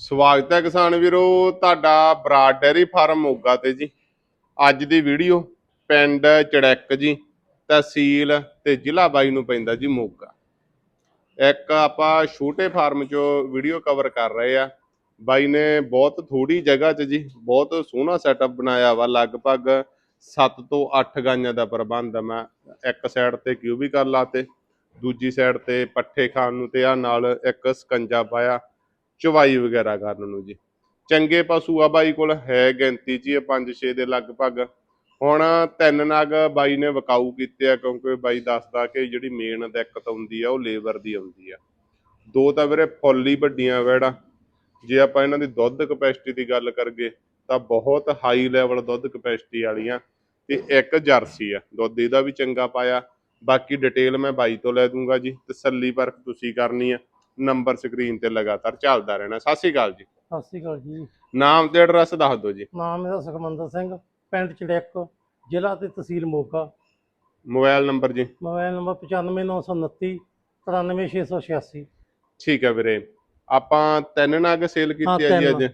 ਸਵਾਗਤ ਹੈ ਕਿਸਾਨ ਵੀਰੋ, ਤੁਹਾਡਾ ਬਰਾਡ ਡੈਰੀ ਫਾਰਮ ਮੋਗਾ ਤੇ ਜੀ। ਅੱਜ ਦੀ ਵੀਡੀਓ ਪਿੰਡ ਚੜੈਕ ਜੀ, ਤਹਿਸੀਲ ਤੇ ਜ਼ਿਲ੍ਹਾ ਬਾਈ ਨੂੰ ਪੈਂਦਾ ਜੀ ਮੋਗਾ। ਇੱਕ ਆਪਾਂ ਛੋਟੇ ਫਾਰਮ ਚੋਂ ਵੀਡੀਓ ਕਵਰ ਕਰ ਰਹੇ ਆ। ਬਾਈ ਨੇ ਬਹੁਤ ਥੋੜੀ ਜਗ੍ਹਾ 'ਚ ਜੀ, ਬਹੁਤ ਸੋਹਣਾ ਸੈਟਅਪ ਬਣਾਇਆ ਵਾ, ਲਗਭਗ 7 ਤੋਂ 8 ਗਾਈਆਂ ਦਾ ਪ੍ਰਬੰਧ ਆ ਮੈਂ। ਇੱਕ ਸਾਈਡ ਤੇ ਕਿਊਬਿਕਲ ਲਾਤੇ ਦੂਜੀ ਸਾਈਡ ਤੇ ਪੱਠੇ ਖਾਣ ਨੂੰ ਤੇ ਆ ਨਾਲ ਇੱਕ ਸਕੰਜਾ ਪਾਇਆ। ਚਵਾਈ ਵਗੈਰਾ ਕਰਨ ਨੂੰ ਜੀ। ਚੰਗੇ ਪਸ਼ੂ ਆ ਬਾਈ ਕੋਲ ਹੈ ਗਿਣਤੀ ਜੀ 5-6 ਦੇ ਲਗਭਗ। ਹੁਣ ਤਿੰਨ ਨਗ ਬਾਈ ਨੇ ਵਕਾਊ ਕੀਤੇ ਆ, ਕਿਉਂਕਿ ਬਾਈ ਦੱਸਦਾ ਕਿ ਜਿਹੜੀ ਮੇਨ ਦਿੱਕਤ ਆਉਂਦੀ ਆ, ਉਹ ਲੇਬਰ ਦੀ ਆਉਂਦੀ ਆ। ਦੋ ਤਾਂ ਵੀਰੇ ਫੁੱਲ ਹੀ ਵੱਡੀਆਂ ਵੈੜਾ। ਜੇ ਆਪਾਂ ਇਹਨਾਂ ਦੀ ਦੁੱਧ ਕਪੈਸਿਟੀ ਦੀ ਗੱਲ ਕਰਗੇ ਤਾਂ ਬਹੁਤ ਹਾਈ ਲੈਵਲ ਦੁੱਧ ਕਪੈਸਿਟੀ ਵਾਲੀਆਂ ਤੇ ਇੱਕ ਜਰਸੀ ਆ। ਦੁੱਧ ਇਹਦਾ ਵੀ ਚੰਗਾ ਪਾਇਆ। ਬਾਕੀ ਡਿਟੇਲ ਮੈਂ ਬਾਈ ਤੋਂ ਲੈ ਦੂੰਗਾ ਜੀ। ਤਸੱਲੀ ਪਰਖ ਤੁਸੀਂ ਕਰਨੀ ਆ। ਨੰਬਰ ਸਕਰੀਨ ਤੇ ਲਗਾਤਾਰ ਚੱਲਦਾ ਰਹਿਣਾ। ਸਤਿ ਸ਼੍ਰੀ ਅਕਾਲ ਜੀ। ਸਤਿ ਸ਼੍ਰੀ ਅਕਾਲ ਜੀ। ਨਾਮ ਤੇ ਐਡਰੈਸ ਦੱਸ ਦਿਓ ਜੀ। ਨਾਮ ਮੇਰਾ ਸੁਖਮੰਦਰ ਸਿੰਘ ਪਿੰਡ ਚੜੈਕ ਜ਼ਿਲ੍ਹਾ ਤੇ ਤਹਿਸੀਲ ਮੋਗਾ। ਮੋਬਾਈਲ ਨੰਬਰ ਜੀ। ਮੋਬਾਈਲ ਨੰਬਰ 95929 93686 ਠੀਕ ਹੈ ਵੀਰੇ। ਆਪਾਂ ਤਿੰਨ ਨਗ ਸੇਲ ਹਾਂ ਕੀਤੇ ਆ ਜੀ ਅੱਜ।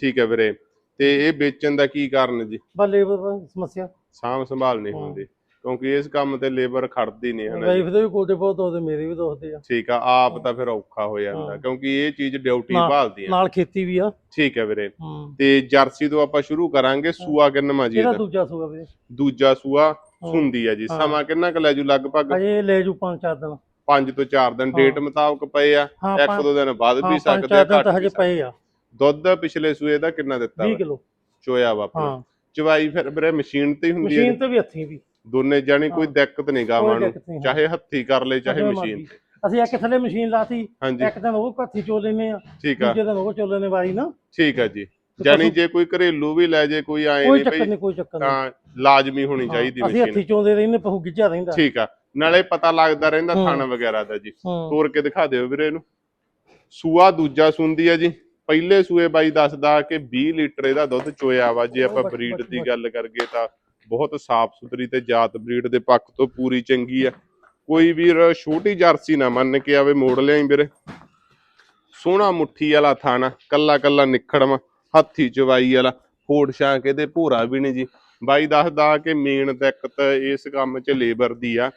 ਠੀਕ ਹੈ ਵੀਰੇ। ਤੇ ਇਹ ਵੇਚਣ ਦਾ ਕੀ ਕਾਰਨ ਜੀ? ਬਸ ਲੇਬਰ ਸਮੱਸਿਆ। ਸਾਂਭ ਸੰਭਾਲ ਨਹੀਂ ਹਾਂ। ਹੁੰਦੀ। ਕਿਉਂਕਿ ਇਸ ਕੰਮ ਤੇ ਲੇਬਰ ਖੜਦੀ ਨਹੀਂ ਹੈ ਨਾ ਜੀ। ਵਾਈਫ ਦੇ ਵੀ ਕੋਟੇ ਬਹੁਤ ਹੋਦੇ ਮੇਰੇ ਵੀ ਦੋਸਦੇ ਆ। ਠੀਕ ਆ ਆਪ ਤਾਂ ਫਿਰ ਔਖਾ ਹੋ ਜਾਂਦਾ ਹਾਂ। ਕਿਉਂਕਿ ਇਹ ਚੀਜ਼ ਡਿਊਟੀ ਨਾ- ਭਾਲਦੀ ਹੈ ਨਾਲ ਖੇਤੀ ਵੀ ਆ। ਠੀਕ ਹੈ ਵੀਰੇ। ਹੂੰ। ਤੇ ਜਰਸੀ ਤੋਂ ਆਪਾਂ ਸ਼ੁਰੂ ਕਰਾਂਗੇ ਸੂਆ ਕਿੰਨਵਾਂ ਜੀ ਇਹਦਾ ਇਹਦਾ? ਦੂਜਾ ਸੂਗਾ ਵੀਰੇ? ਦੂਜਾ ਸੂਆ ਸੁੰਦੀ ਹੈ ਜੀ। ਹਾਂ। ਸਮਾਂ ਕਿੰਨਾ ਕੁ ਲੈ ਜੂ ਲਗਭਗ? ਅਜੇ ਲੈ ਜੂ ਪੰਜ ਚਾਰ ਦਿਨ। 5 ਤੋਂ 4 ਦਿਨ। ਹਾਂ। ਡੇਟ ਮੁਤਾਬਕ ਪਏ ਆ। ਹਾਂ ਇੱਕ ਪੰਜ ਦੋ ਦਿਨ ਬਾਅਦ ਹਾਂ, ਵੀ ਪੰਜ ਸਕਦੇ ਚਾਰ ਆ ਦਿਨ ਘੱਟ ਤਾਂ ਵੀ ਹਜੇ ਸਕਦੇ। ਪਏ ਆ। ਦੁੱਧ ਪਿਛਲੇ ਸੂਏ ਦਾ ਕਿੰਨਾ ਦਿੱਤਾ 20 ਵਾ? ਕਿਲੋ। ਚੋਇਆ ਵਾ ਆਪਣਾ ਹਾਂ। ਚਵਾਈ ਫਿਰ ਵੀਰੇ ਮਸ਼ੀਨ ਤੇ ਹੀ ਹੁੰਦੀ ਹੈ ਮਸ਼ੀਨ ਤੇ ਵੀ ਹੱਥੀਂ ਵੀ। ਦੋਨੇ ਜਾਣੀ ਕੋਈ। ਦਿੱਕਤ ਨਹੀਂ ਗਾਵਾਂ ਨੂੰ। ਦਿੱਕਤ ਨਹੀਂ, ਹਾਂ। ਚਾਹੇ ਹੱਥੀ ਕਰ ਲੈ ਚਾਹੇ ਮਸ਼ੀਨ। ਅਸੀਂ ਇੱਕ ਥੱਲੇ ਮਸ਼ੀਨ ਲਾਤੀ ਹਾਂਜੀ। ਇੱਕ ਦਿਨ ਉਹ ਹੱਥੀ ਚੋ ਲੈਨੇ ਆ ਠੀਕ ਆ। ਦੂਜੇ ਦਿਨ ਉਹ ਚੋ ਲੈਨੇ ਵਾਰੀ ਨਾ। ਠੀਕ ਆ ਜੀ। ਜਾਨੀ ਜੇ ਕੋਈ ਘਰੇਲੂ ਵੀ ਲੈ ਜੇ ਕੋਈ ਆਏ ਕੋਈ ਨਹੀਂ ਚੱਕਰ ਨਹੀਂ ਕੋਈ ਚੱਕਰ ਨਹੀਂ। ਤਾਂ ਲਾਜ਼ਮੀ ਹੋਣੀ ਚਾਹੀਦੀ ਅਸੀਂ ਮਸ਼ੀਨ। ਹੱਥੀ ਚੋਂਦੇ ਰਹਿੰਦੇ ਪਹੂ ਗਿੱਜਾ ਰਹਿੰਦਾ। ਠੀਕ ਆ। ਨਾਲੇ ਪਤਾ ਲੱਗਦਾ ਰਹਿੰਦਾ ਹੂੰ। ਥਣ ਵਗੈਰਾ ਦਾ ਜੀ। ਹਾਂ। ਤੋੜ ਕੇ ਦਿਖਾ ਦਿਓ ਵੀਰੇ ਇਹਨੂੰ। ਸੂਆ ਦੂਜਾ ਸੁੰਦੀ ਆ ਜੀ। ਪਹਿਲੇ ਸੂਏ ਬਾਈ ਦੱਸਦਾ ਕਿ 20 ਲੀਟਰ ਇਹਦਾ ਦੁੱਧ ਚੋਇਆ ਵਾ ਜੇ ਆਪਾਂ ਬਰੀਡ ਦੀ। ਗੱਲ ਕਰਗੇ ਤਾਂ। ਬਹੁਤ ਸਾਫ਼ ਸੁਥਰੀ ਤੇ ਜਾਤ ਬਰੀਡ ਦੇ ਪੱਖ ਤੋਂ ਪੂਰੀ ਚੰਗੀ ਆ। ਕੋਈ ਵੀਰ ਛੋਟੀ ਜਰਸੀ ਨਾ ਮੰਨ ਕੇ ਆਵੇ ਮੋੜ ਲਿਆਈ ਵੀਰੇ। ਸੋਹਣਾ ਮੁੱਠੀ ਵਾਲਾ ਥਾਣਾ ਕੱਲਾ ਕੱਲਾ ਨਿਖੜਮ, ਹੱਥੀ ਚਵਾਈ ਵਾਲਾ, ਫੋੜ ਛਾਂਕ ਇਹਦੇ ਭੂਰਾ ਵੀ ਨਹੀਂ ਜੀ। ਬਾਈ ਦੱਸਦਾ ਕਿ ਮੇਨ ਦਿੱਕਤ ਇਸ ਕੰਮ 'ਚ ਲੇਬਰ ਦੀ ਆ।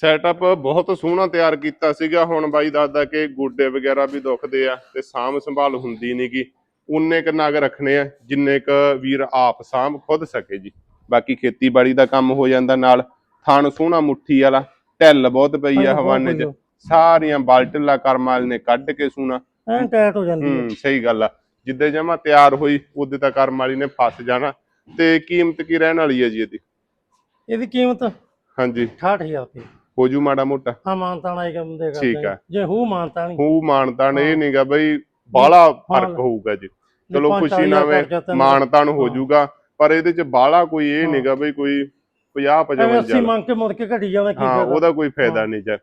ਸੈਟਅਪ ਬਹੁਤ ਸੋਹਣਾ ਤਿਆਰ ਕੀਤਾ ਸੀਗਾ, ਹੁਣ ਬਾਈ ਦੱਸਦਾ ਕਿ ਗੋਡੇ ਵਗੈਰਾ ਵੀ ਦੁਖਦੇ ਆ ਤੇ ਸਾਂਭ ਸੰਭਾਲ ਹੁੰਦੀ ਨਹੀਂਗੀ ਉਨੇ ਕ ਨਗ ਰੱਖਣੇ ਆ, ਜਿੰਨੇ ਕ ਵੀਰ ਆਪ ਸਾਂਭ ਖੁਦ ਸਕੇ ਜੀ। ਬਾਕੀ ਖੇਤੀਬਾੜੀ ਦਾ ਕੰਮ ਹੋ ਜਾਂਦਾ ਨਾਲ ਥਣ ਸੋਹਣਾ ਮੁੱਠੀ ਵਾਲਾ ਢਿੱਲ ਬਹੁਤ ਪਈ ਆ ਹਵਾਨੇ 'ਚ। ਸਾਰੀਆਂ ਬਾਲਟਲਾ ਕਰਮਾਲ ਨੇ ਕੱਢ ਕੇ ਸੂਣਾ। ਐਂ ਟਾਈਟ ਹੋ ਜਾਂਦੀ ਹੈ ਹੂੰ ਸਹੀ ਗੱਲ ਆ। ਜਿੱਦੇ ਜਮਾ ਤਿਆਰ ਹੋਈ ਉਹਦੇ ਤਾਂ ਕਰਮ ਵਾਲੀ ਨੇ ਫਸ ਜਾਣਾ। ਤੇ ਕੀਮਤ ਕੀ ਰਹਿਣ ਵਾਲੀ ਹੈ ਜੀ ਇਹਦੀ? ਇਹਦੀ ਕੀਮਤ ਹਾਂਜੀ। 68000 ਰੁਪਏ। ਹੋ ਜੂ ਮਾੜਾ ਮੋਟਾ? ਹਾਂ ਮਾਨਤਾਨ ਆਈ ਕੰਮ ਦੇ ਠੀਕ ਕਰਦੇ ਆ। ਜੇ ਹੂ ਮਾਨਤਾ ਨਹੀਂ ਹੂ ਮਾਨਤਾਨ ਇਹ। ਨਹੀਂਗਾ ਬਈ ਬਾਹਲਾ ਫ਼ਰਕ। ਹੋਊਗਾ ਜੀ। ਚਲੋ ਪੰਜ ਖੁਸ਼ੀ ਨਾਲ ਹਜ਼ਾਰ ਖਰਚਾ ਤਾਂ ਮਾਨਤਾਨ ਹੋ ਹਾਂ। ਪਰ ਇਹਦੇ ਚ ਬਾਹਲਾ ਕੋਈ ਇਹ। ਨਹੀਂਗਾ ਬਈ ਕੋਈ 50 ਐਵੇਂ 80 55 ਮੰਗ ਕੇ ਮੁੜ ਕੇ ਘਟੀ ਜਾਣਾ ਕੀ ਹਾਂ ਫਾਇਦਾ? ਉਹਦਾ ਕੋਈ ਫਾਇਦਾ। ਨਹੀਂ ਜੀ।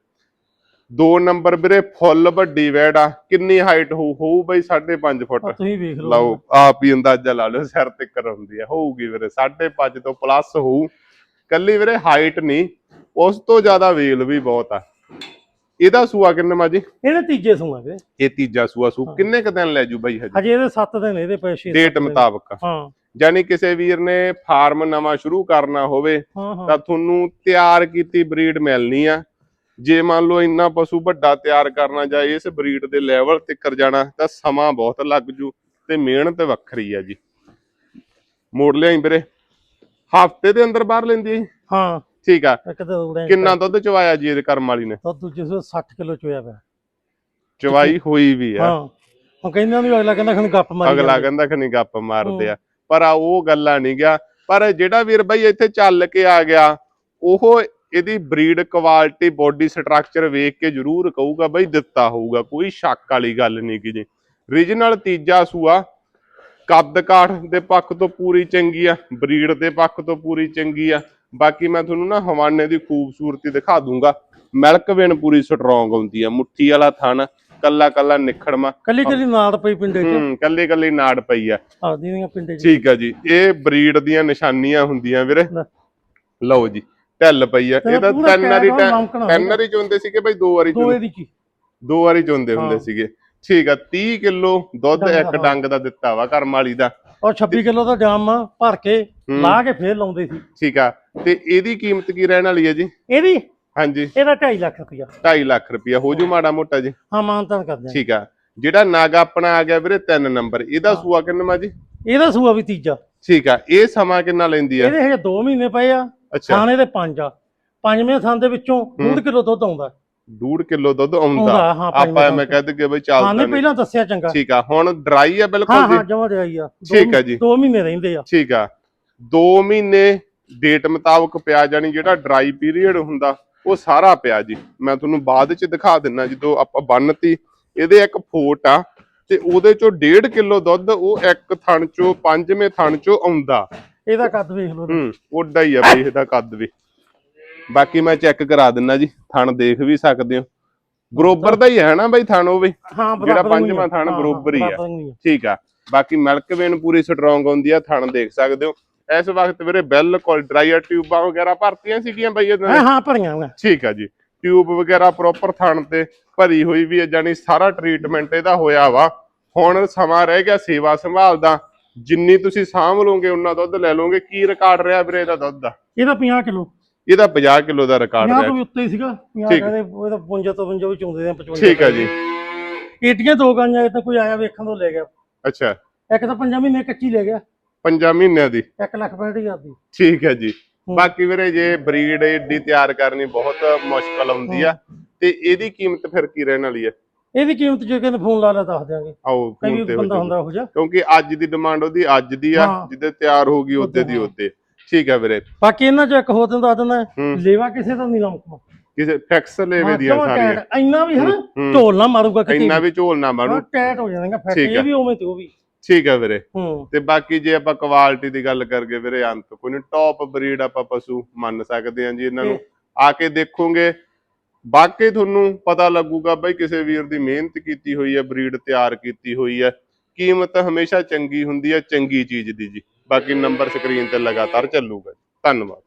ਦੋ ਨੰਬਰ ਵੀਰੇ ਫੁੱਲ ਵੱਡੀ ਵੈੜ ਆ। ਕਿੰਨੀ ਹਾਈਟ ਹੋਊ? ਹੋਊ ਬਈ 5.5 ਫੁੱਟ। ਆਹ ਤੁਸੀਂ ਵੇਖ ਲਓ। ਲਓ ਆਪ ਹੀ ਅੰਦਾਜ਼ਾ ਲਾ ਲਓ ਸਿਰ ਤੇ ਹੁੰਦੀ ਆ। ਹੋਊਗੀ ਵੀਰੇ 5.5 ਤੋਂ ਪਲੱਸ ਹੋਊ। ਕੱਲੀ ਵੀਰੇ ਹਾਈਟ ਨਹੀਂ। ਉਸ ਤੋਂ ਜ਼ਿਆਦਾ ਵੇਲ ਵੀ ਬਹੁਤ ਆ। ਇਹਦਾ ਸੂਆ ਕਿੰਨੇ ਮਾ ਜੀ? ਇਹਨੇ ਤੀਜੇ ਸੂਆ ਵੇ ਇਹ ਤੀਜਾ ਸੂਆ ਸੂ। ਕਿੰਨੇ ਕ ਦਿਨ ਲੈ ਜੂ ਬਾਈ ਹਜੇ? ਹਜੇ ਇਹਦੇ 7 ਦਿਨ ਇਹਦੇ 6 ਡੇਟ ਮੁਤਾਬਕ। ਹਾਂ। ਯਾਨੀ ਕਿਸੇ ਵੀਰ ਨੇ ਫਾਰਮ ਨਵਾਂ ਸ਼ੁਰੂ ਕਰਨਾ ਹੋਵੇ ਤਾਂ ਤੁਹਾਨੂੰ ਤਿਆਰ ਕੀਤੀ ਬਰੀਡ ਮਿਲਣੀ ਆ। ਜੇ ਮੰਨ ਲਓ ਇੰਨਾ ਪਸ਼ੂ ਵੱਡਾ ਤਿਆਰ ਕਰਨਾ ਜਾਂ ਇਸ ਬਰੀਡ ਦੇ ਲੈਵਲ ਤੇ ਕਰ ਜਾਣਾ ਤਾਂ ਸਮਾਂ ਬਹੁਤ ਲੱਗ ਜੂ ਤੇ ਮਿਹਨਤ ਵੱਖਰੀ ਆ ਜੀ। ਮੋੜ ਲਿਆਈ ਵੀਰੇ। ਹਫ਼ਤੇ ਦੇ ਅੰਦਰ ਬਾਹਰ ਲੈਂਦੀ ਹਾਂ। ਠੀਕ ਆ। ਕਿੰਨਾ ਦੁੱਧ ਚਵਾਇਆ ਜੀ ਇਹਦੇ ਕਰਮ ਵਾਲੀ ਨੇ? ਦੂਜੇ ਸੂਏ 60 ਕਿਲੋ ਚੋਇਆ ਪਿਆ। ਚਵਾਈ ਹੋਈ ਵੀ ਆ। ਹਾਂ। ਹੁਣ ਕਹਿੰਦਾ ਵੀ ਅਗਲਾ ਕਹਿੰਦਾ ਖਣ ਗੱਪ ਮਾਰੀ ਅਗਲਾ। ਕਹਿੰਦਾ ਖਨੀ ਗੱਪ ਮਾਰਦੇ ਆ। ਪਰ ਆ ਉਹ ਗੱਲਾਂ ਨਹੀਂ ਗਿਆ। ਪਰ ਜਿਹੜਾ ਵੀਰ ਬਾਈ ਇੱਥੇ ਚੱਲ ਕੇ ਆ ਗਿਆ, ਉਹ ਇਹਦੀ ਬਰੀਡ ਕੁਆਲਿਟੀ ਬੋਡੀ ਸਟਰਕਚਰ ਵੇਖ ਕੇ ਜ਼ਰੂਰ ਕਹੂਗਾ ਬਈ ਦਿੱਤਾ ਹੋਊਗਾ, ਕੋਈ ਸ਼ੱਕ ਵਾਲੀ ਗੱਲ ਨਹੀਂ ਕਿ ਜੀ। ਰੀਜਨਲ ਤੀਜਾ ਸੂਆ, ਕੱਦ ਕਾਠ ਦੇ ਪੱਖ ਤੋਂ ਪੂਰੀ ਚੰਗੀ ਆ ਬਰੀਡ ਦੇ ਪੱਖ ਤੋਂ ਪੂਰੀ ਚੰਗੀ ਆ। ਬਾਕੀ ਮੈਂ ਤੁਹਾਨੂੰ ਨਾ ਹਵਾਨੇ ਦੀ ਖੂਬਸੂਰਤੀ ਦਿਖਾ ਦੂੰਗਾ। ਮਿਲਕ ਵੇਨ ਪੂਰੀ ਸਟਰੋਂਗ ਹੁੰਦੀ ਆ, ਮੁੱਠੀ ਵਾਲਾ ਥਣ। ਕੱਲਾ ਕੱਲਾ ਨਿਖੜਮਾ ਕੱਲੀ ਕੱਲੀ ਨਾੜ ਪਈ ਪਿੰਡੇ ਚ? ਹੂੰ ਕੱਲੀ ਕੱਲੀ ਨਾੜ ਪਈ ਆ। ਆ ਦੀਆਂ ਪਿੰਡੇ ਚ। ਠੀਕ ਆ ਜੀ। ਇਹ ਬਰੀਡ ਦੀਆਂ ਨਿਸ਼ਾਨੀਆਂ ਹੁੰਦੀਆਂ ਵੀਰੇ। ਲਓ ਜੀ ਢਿੱਲ ਪਈ ਆ। ਤੇ ਇਹ ਤਾਂ ਪੂਰਾ ਤਿੰਨ ਵਾਰੀ ਕੈਰਵਾ ਲਮਕਣਾ ਤਿੰਨ ਵਾਰੀ ਚੁੰਦੇ ਸੀਗੇ ਬਈ ਦੋ ਵਾਰੀ ਦੋ ਚੁੰਦੇ। ਇਹਦੀ। ਦੋ ਵਾਰੀ ਚੁੰਦੇ ਹੁੰਦੇ। ਸੀਗੇ। ਠੀਕ ਆ 30 ਕਿਲੋ ਦੁੱਧ ਇੱਕ। ਡੰਗ ਦਾ ਦਿੱਤਾ ਵਾ ਘਰਮ ਵਾਲੀ ਦਾ। ਔਰ 26 ਕਿਲੋ ਦਾ ਜਾਮ ਭਰ ਕੇ। ਲਾ ਕੇ ਫੇਰ ਲਾਉਂਦੇ ਸੀ। ਠੀਕ ਆ ਤੇ ਇਹਦੀ ਕੀਮਤ ਕੀ ਰਹਿਣ ਵਾਲੀ ਹੈ ਜੀ? ਇਹਦੀ ਹਾਂਜੀ। ਇਹਦਾ 2.5 ਲੱਖ ਰੁਪਇਆ। 2.5 ਲੱਖ ਰੁਪਇਆ ਹੋ ਜੂ ਮਾੜਾ ਮੋਟਾ ਜੀ। ਹਾਂ ਮਾਨਤਾਨ ਕਰਦੇ ਆ। ਠੀਕ ਆ। ਜਿਹੜਾ ਨਾਗ ਆਪਣਾ ਆ ਗਿਆ ਵੀਰੇ 3 ਨੰਬਰ। ਇਹਦਾ ਸੂਆ ਕਿੰਨਾ ਜੀ? ਇਹਦਾ ਸੂਆ ਵੀ ਤੀਜਾ। ਠੀਕ ਆ। ਇਹ ਸਮਾਂ ਕਿੰਨਾ ਲੈਂਦੀ ਆ? ਇਹਦੇ ਹਜੇ 2 ਮਹੀਨੇ ਪਏ ਆ। ਖਾਣੇ ਦੇ 5 ਆ। ਪੰਜਵੇਂ ਥਾਂ ਦੇ ਵਿੱਚੋਂ 2 ਕਿਲੋ ਦੁੱਧ ਆਉਂਦਾ। 1.5 ਕਿਲੋ ਦੁੱਧ ਆਉਂਦਾ। ਹਾਂ, ਆਪਾਂ ਤੇ। ਕਹਿ ਦਗੇ ਬਈ ਹਾਂ ਚੱਲਦਾ ਨੇ। ਨਹੀਂ ਪਹਿਲਾਂ ਦੱਸਿਆ ਚੰਗਾ। ਠੀਕ ਆ। ਹੁਣ ਡਰਾਈ ਆ ਹਾਂ ਬਿਲਕੁਲ ਹਾਂ ਜੀ? ਜਮਾ ਜਾਈ ਆ। ਠੀਕ ਆ ਜੀ। 2 ਮਹੀਨੇ ਰਹਿੰਦੇ ਆ। ਠੀਕ ਆ। 2 ਮਹੀਨੇ ਡੇਟ ਮੁਤਾਬਕ ਪਿਆ ਜਾਣੀ ਜਿਹੜਾ ਡਰਾਈ ਪੀਰੀਅਡ ਹੁੰਦਾ। ਉਹ ਸਾਰਾ ਪਿਆ ਜੀ। ਮੈਂ ਤੁਹਾਨੂੰ ਬਾਅਦ ਚ ਦਿਖਾ ਦਿੰਨਾ ਜਦੋਂ ਆਪਾਂ ਬੰਨਤੀ। ਇਹਦੇ ਇੱਕ ਫੋਟ ਆ ਤੇ ਉਹਦੇ ਚੋਂ 1.5 ਕਿਲੋ ਦੁੱਧ ਉਹ ਇੱਕ ਥਣ ਚੋਂ ਪੰਜਵੇਂ ਥਣ ਚੋਂ ਆਉਂਦਾ। ਇਹਦਾ ਕੱਦ ਵੇਖ ਲਓ। ਹੂੰ ਓਡਾ ਹੀ ਆ ਬਈ ਇਹਦਾ ਕੱਦ ਵੀ। ਬਾਕੀ ਮੈਂ ਚੈੱਕ ਕਰਾ ਦਿੰਨਾ ਜੀ ਥਣ ਦੇਖ ਵੀ ਸਕਦੇ ਹੋ। ਬਰੋਬਰ ਦਾ ਹੀ ਹੈ ਨਾ ਬਈ ਥਣ ਉਹ ਵੀ? ਜਿਹੜਾ ਪੰਜਵਾਂ ਥਣ ਬਰੋਬਰ ਹੀ ਆ। ਠੀਕ ਆ। ਬਾਕੀ ਮਿਲਕ ਵੇਨ ਪੂਰੀ ਸਟਰੋਂਗ ਹੁੰਦੀ ਆ ਥਣ ਦੇਖ ਸਕਦੇ ਹੋ। ਇਸ ਵਕਤ ਵੀਰੇ ਬਿਲਕੁਲ ਡਰਾਈਰ ਟਿਊਬਾਂ ਵਗੈਰਾ ਭਰਤੀਆਂ ਸੀਗੀਆਂ ਬਈ ਇਹਨਾਂ ਨੇ ਹਾਂ ਹਾਂ ਭਰੀਆਂ ਹੋਈਆਂ। ਠੀਕ ਆ ਜੀ। ਟਿਊਬ ਵਗੈਰਾ ਪ੍ਰੋਪਰ ਥਣ ਤੇ ਭਰੀ ਹੋਈ ਵੀ ਹੈ ਜਾਨੀ ਸਾਰਾ ਟ੍ਰੀਟਮੈਂਟ ਇਹਦਾ ਹੋਇਆ ਵਾ। ਹੁਣ ਸਮਾਂ ਰਹਿ ਗਿਆ ਸੇਵਾ ਸੰਭਾਲ ਦਾ। ਜਿੰਨੀ ਤੁਸੀਂ ਸਾਂਭ ਲਓਗੇ ਉਨਾ ਦੁੱਧ ਲੈ ਲਓਗੇ। ਕੀ ਰਿਕਾਰਡ ਰਿਹਾ ਵੀਰੇ ਇਹਦਾ ਦੁੱਧ ਦਾ? ਇਹਦਾ 50 ਕਿਲੋ। ਇਹਦਾ 50 ਕਿਲੋ ਦਾ ਰਿਕਾਰਡ 50 ਰਿਹਾ। ਤੋਂ ਵੀ ਉੱਤੇ ਹੀ ਸੀਗਾ। 50 ਠੀਕ। ਕਹਿੰਦੇ ਇਹਦਾ 52 ਤੋਂ 52 ਵਿੱਚ ਆਉਂਦੇ ਨੇ 55 ਠੀਕ ਆ ਜੀ। ਏਟੀਆਂ ਦੋ ਗਾਂਆਂ ਇਹ ਤਾਂ ਕੋਈ ਆਇਆ ਵੇਖਣ ਤੋਂ ਲੈ ਗਿਆ। ਅੱਛਾ। ਇੱਕ ਤਾਂ 5 ਮਹੀਨੇ ਕੱਚੀ ਲੈ ਗਿਆ। ਪੰਜਾਂ ਮਹੀਨਿਆਂ ਦੀ। 1 ਲੱਖ 65000 ਦੀ। ਠੀਕ ਹੈ ਜੀ। ਹੂੰ। ਬਾਕੀ ਵੀਰੇ ਜੇ ਬਰੀਡ ਏਡੀ ਤਿਆਰ ਕਰਨੀ ਬਹੁਤ ਮੁਸ਼ਕਲ ਹੁੰਦੀ ਆ। ਤੇ ਇਹਦੀ ਕੀਮਤ ਫਿਰ ਕੀ ਰਹਿਣ ਵਾਲੀ ਹੈ? ਇਹਦੀ ਕੀਮਤ ਜੇ ਕਹਿੰਦੇ ਫੋਨ ਲਾ ਲਿਆ ਦੱਸ ਦਿਆਂਗੇ। ਆਓ ਕਈ ਫੋਨ ਤੇ ਹੋ ਬੰਦਾ। ਹੁੰਦਾ ਉਹ ਜਿਹਾ। ਕਿਉਂਕਿ ਅੱਜ ਦੀ ਡਿਮਾਂਡ ਉਹਦੀ ਅੱਜ ਦੀ ਆ ਹਾਂ। ਜਿੱਦੇ ਤਿਆਰ ਹੋਗੀ ਉਹਦੇ ਦੀ ਹਾਂ। ਉਹਦੇ ਠੀਕ ਆ ਵੀਰੇ। ਬਾਕੀ ਇਹਨਾਂ ਚ ਇੱਕ ਹੋਰ ਤੈਨੂੰ ਦੱਸ ਦਿੰਦਾ ਹੂੰ। ਲੇਵਾ ਕਿਸੇ ਦਾ ਨਹੀਂ ਲੰਮਕਾ ਕਿਸੇ ਫਿਕਸ ਲੇਵੇ ਦੀਆਂ ਸਾਰੀਆਂ। ਇੰਨਾ ਵੀ ਹੈ ਨਾ ਹੂੰ। ਢੋਲ ਨਾ ਮਾਰੂਗਾ ਕਿਤੇ ਇੰਨਾ ਵੀ। ਝੋਲ ਨਾ ਮਾਰੂ। ਹਾਂ, ਟੈਟ ਹੋ ਜਾਣਗੇ ਆ। ਇਹ ਵੀ ਉਵੇਂ ਤੇ ਉਹ ਵੀ। ਠੀਕ ਆ ਵੀਰੇ। ਹੂੰ। ਤੇ ਬਾਕੀ ਜੇ ਆਪਾਂ ਕੁਆਲਿਟੀ ਦੀ ਗੱਲ ਕਰਗੇ ਵੀਰੇ ਅੰਤ ਕੋਈ ਨਹੀਂ ਟੌਪ ਬਰੀਡ ਆਪਾਂ ਪਸ਼ੂ ਮੰਨ ਸਕਦੇ ਹਾਂ ਜੀ ਇਹਨਾਂ ਨੂੰ। ਆ ਕੇ ਦੇਖੋਗੇ। ਬਾਕੀ ਤੁਹਾਨੂੰ ਪਤਾ ਲੱਗੂਗਾ ਬਈ ਕਿਸੇ ਵੀਰ ਦੀ ਮਿਹਨਤ ਕੀਤੀ ਹੋਈ ਹੈ ਬਰੀਡ ਤਿਆਰ ਕੀਤੀ ਹੋਈ ਹੈ। ਕੀਮਤ ਹਮੇਸ਼ਾ ਚੰਗੀ ਹੁੰਦੀ ਹੈ ਚੰਗੀ ਚੀਜ਼ ਦੀ ਜੀ। ਬਾਕੀ ਨੰਬਰ ਸਕਰੀਨ ਤੇ ਲਗਾਤਾਰ ਚੱਲੂਗਾ ਧੰਨਵਾਦ।